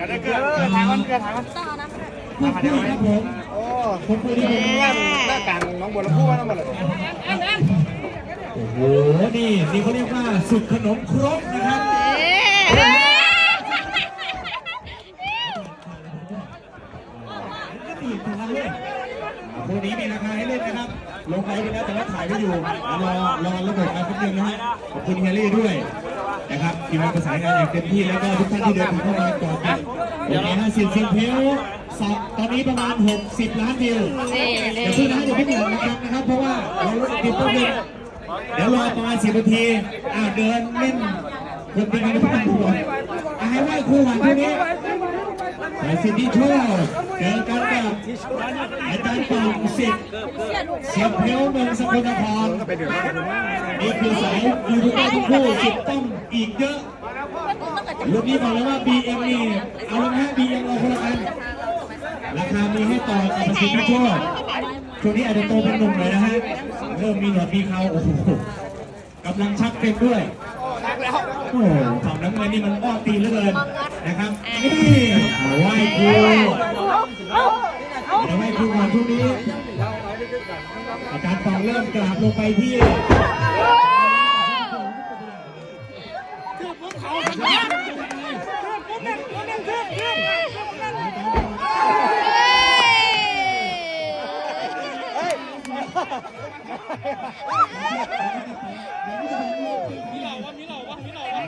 ดี๋ยวได้เกิดเกิดทางมันเกิดทางมันพูดคุยครับผมโอ้คนคุยที่ผมว่าหน้ากลางน้องบัวลำพูว่าน้องบัวลำพูโอ้โห นี่นี่เขาเรียกว่าสุดขนมครกนะครับนี่ทางเล่นพวกนี้มีราคาให้เล่นนะครับ ลงไลฟ์ไปแล้วแต่ว่าถ่ายไม่อยู่ รอรอระบบมาแป๊บนึงนะฮะ ขอบคุณเฮลี่ด้วย นะครับที่มาประสานงานอย่างเต็มที่แล้วก็ทุกท่านที่เดินทางเข้ามาก่อนกันวันนี้ห้าสิบสิบเพลสองตอนนี้ประมาณ 60 ล้านวิวเดี๋ยวเพื่อนนะเดี๋ยวเพิ่งหลังนะครับนะครับ เพราะว่าเราติดตัวเองเดี๋ยวรอประมาณสิบนาทีอ่าเดินเล่นคนเป็นกันทุกท่านทุกคนอ่าให้ไหว้ครูหวานช่วง นี้แต่สิทธิโชคเจอกันกับอาจารย์ปองสิทธิ์เสียเพลวเมืองสกลนครนี่คือสายยูทูบเบอร์ทุกคู่สิทธิ์ต้องอีกเยอะรุ่นนี้บอกเลยว่า BM นี่เอาละฮะ BM เราคนละอันราคามีให้ต่อกับปสิทธิโชคช่วงนี้อาจจะโตเป็นหนุ่มเลยนะฮะเริ่มมีหนวดมีเขาโอ้โหกำลังชักเป็นด้วยโอ้โหฝั่งน้ำเงินนี่มันอ้อตีเหลือเกิน นะครับนี่เอาไหว้ครูเดี๋ยวไหว้ครูก่อนช่วงนี้ อาจารย์ปองเริ่มกราบลงไปที่ เ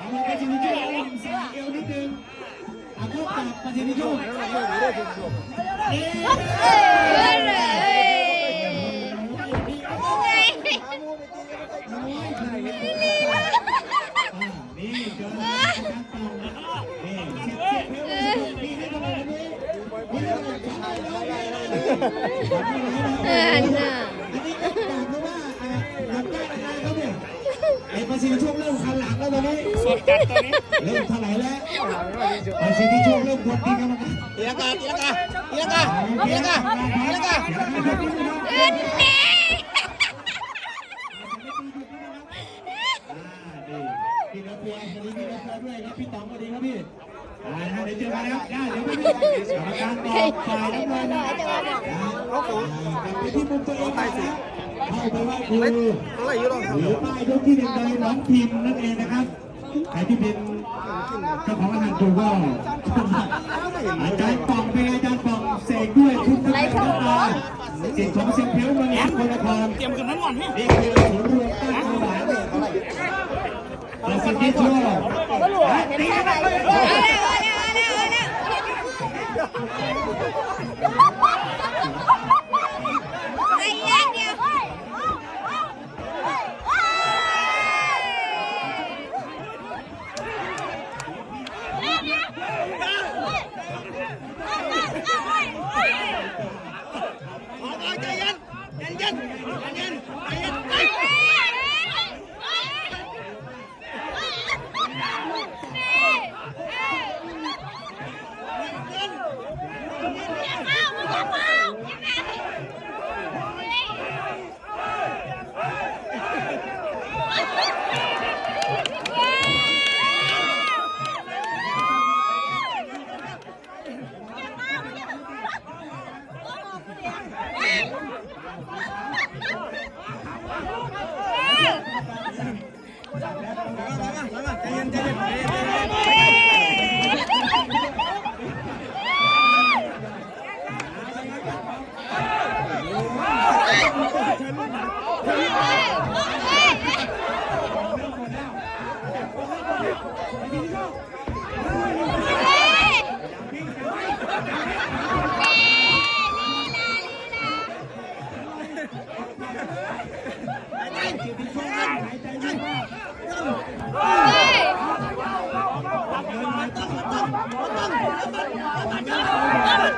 อาไปจินิโจ้สายเอวนิดนึงอาเข้าปากปฏิทินโจ้เอ๊ะนี่เจออาจารงนี่สียบสียบเอวนี่ให้ทำไมวันนี้นี่ทำไมทำไมร้อยไปเลยอั ตอนนี้สดจัดตัวนี้เริ่มเท่าไหร่แล้วประสิทธิโชคเริ่มกดตีกันแล้วนะตีลังกาตีลังกาตีลังกาตีลังกาตีลังกา พี่นักเรียนวันนี้พี่นักเรียนด้วยครับพี่ต๋องสวัสดีครับพี่อ่า เดี๋ยวเจอกันนะครับได้เดี๋ยวพี่กรรมการบอกฝ่ายน้ำเงินนะกลับไปที่มุมตัวเองไปสิเข้าไปไหว้ครูอะไรอยู่หรอหรือป้ายยกที่หนึ่งโดยน้องพิมพ์นั่นเองนะครับใครที่เป็นเจ้าของอาหารถูกก็อาจารย์ปองเป็นอาจารย์ปองเสกด้วยชุดนักเรียนนักตาสิทธิ์ของเสียงเพลวเมืองสกลนครเตรียมกันนั้นก่อนพี่นี่คือศูนย์รวมต้นถวายประสิทธิโชคตีกันเやめてください。来吧，来吧，来吧，赶紧，赶紧，赶紧，赶紧。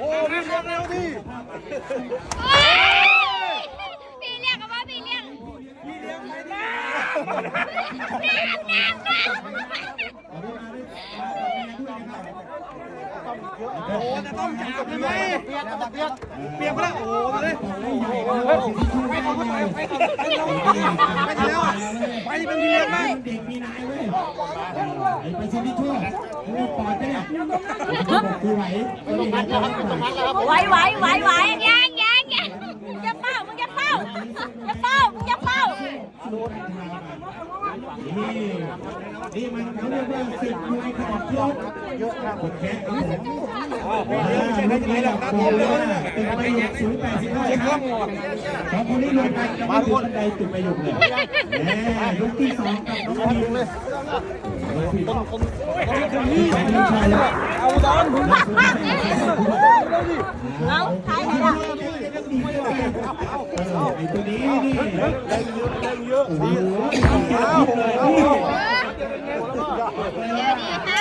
โอ้วิ่งเร็วเร็วดิพี่เรียกกับว่าพี่เรียกพี่เลี้ยงไปดิ โอ้จะต้องจับใช่ไหมเปียกเปียกเปียกไปแล้วโอ้มาเลยไปเขาเข้ไปไปเขาไปเราไปแล้วอะไปเป็นเลี้ยงบ้างเด็กมีนายเว้ยไอ้ไปซิที่ชั่วมึงปอดเนี่ยบอกกูไหวก็มีนะครัไหวไหวไหวไหวยังยังยัง นี่นี่มันเขาเรียกว่าศึกมวยขอบยศเยอะครับผมแค่ครับผมไม่ใช่ไม่ใช่หรอกนะผมเลยตึกไปหกศูนย์แปดสิบห้าครับสองคนนี้รวมกันจะมาถึงบันไดตึกไปหยกเลยแหมยกที่สองกับน้องพิมเลยต้นคมต้นนี่เอาดอนเอาถ่ายให้ละ ไอ้ตัวนี้นี่เล่นเยอะเล่นเยอะโอ้โหเลยนี่เดี๋ยวดีฮะ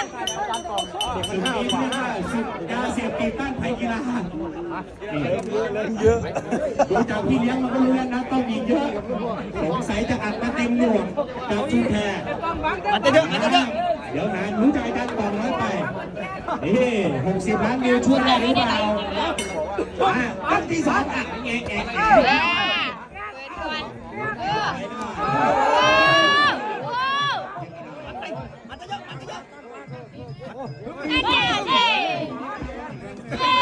สุดที่ว่าสุดยาเสพติดต้านภัยกีฬาเล่นเยอะดูจากพี่เลี้ยงมันก็รู้แล้วนะต้องมีเยอะสงสัยจะอัดมาเต็มหน่วงจากชุมแพรอันจะเยอะอันจะเยอะ เดี๋ยวนะรู้ใจการต่อน้อยไป นี่หกสิบล้านวิวช่วงแรกหรือเปล่าอะอันที่สองอะแงะแงะแงะแม่เปิดก่อนเออโอ้โหนั่นไงเฮ้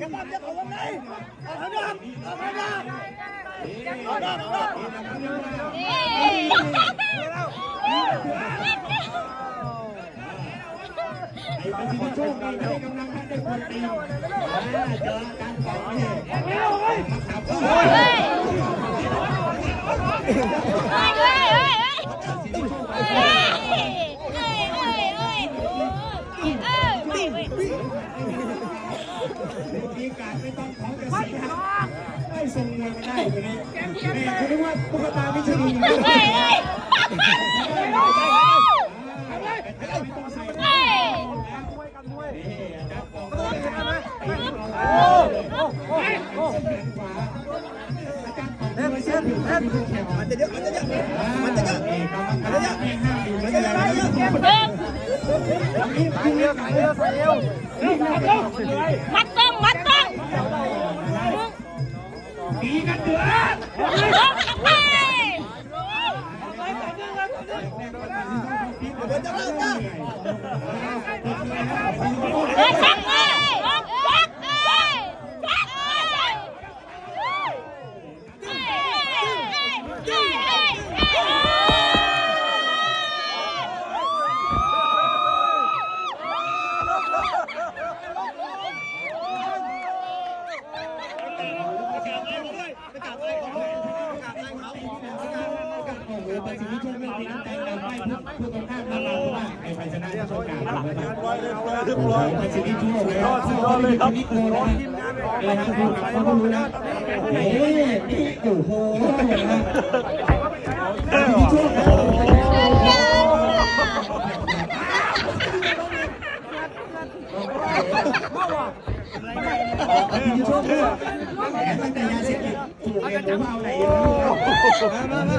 ได้เอาได้ไอ้ประสิทธิโชคนี่ไม่ได้กำลังให้ได้คนตีอ่าเจอการต่อนี่ขับเข้า มีการไม่ ตองของจะเสียไม่ทรงเงินได้อยู่นี่แม่คุณนึกว่าตุ๊กตามิชลินนะไม่ต้องใส่นี่นะบอกเลยนะตีเราอาจารย์ต่อด้วยเส้นผิวหน้าผิวแข็งมันจะเยอะมันจะเยอะมันจะเยอะนี่กรรมการไม่ห้ามอยู่แล้วอย่าไปยุ่งใส่เอวใส่เอวใส่เอวมัดต้องมัดต้อง ตีกันเดือดเฮ้ยเดี๋ยวจะเลิกนะ เฮ้ยชักเลยชักเลยชักเลยเฮ้ยเฮ้ยเฮ้ยเฮ้ยเฮ้ย โอ้โหประสิทธิโชคไม่มีน้ำใจกันไม่พูดตรงข้ามเราเพราะว่าไอ้ไฟชนะที่ โชคการประสิทธิโชคเลยสุดยอดเลยครับนิโคนะเลยนะดูกับเขาก็รู้นะเฮ้นี่โอ้โหนะประสิทธิโอ้โห โชคเนี่ยแหมตั้งแต่ยาเสพติดถูกเรียนรู้ว่เอาไหนอยู่นะมามา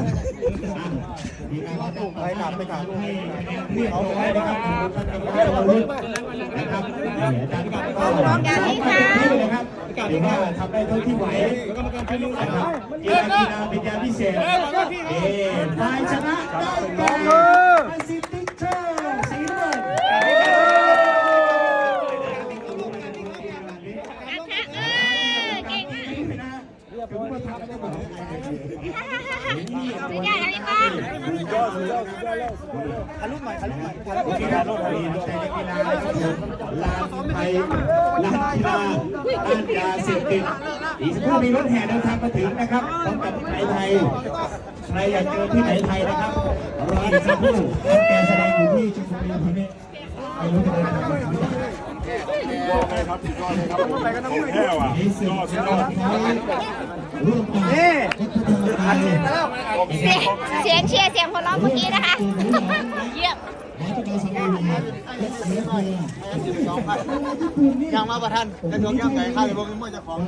ไปกลับไปกลับที่เอาไว้นะครับเราลุ้นะครับอาจารย์ก็นะครับถือว่าทำได้เท่าที่ไหวนะครับกีฬากีฬาเป็นยาพิเศษเอ๊ฝ่ายชนะได้แก่ประสิทธิโชคสีเงิน เก่งมากไม่ได้อะไรบ้าง ถ่ายรูปใหม่ถ่ายรูปใหม่ถ่ายโอเคครับมีใจในกีฬาลานไทยลานกีฬาต้านยาเสพติดอีกสักครู่มีรถแห่เดินทางมาถึงนะครับพร้อมกับที่ไหนไทยใครอยากเจอที่ไหนไทยนะครับรออีกสักครู่ท่านแกแสดงอยู่ที่ชุมชนทีนี้ไม่รู้จะเดินทางมาถึงหรือเปล่าไปกันทั้งหมดนี่สุดยอดของร่วมกั นพัฒนาเสียงเสียงเชียร์เสียงหัวเราะเมื่อกี้นะคะ เยี่ยมหมอะยังมาประทันแต่ช่วงย่างไก่ข้าวเดี๋ยวพวกนี้มันจะของ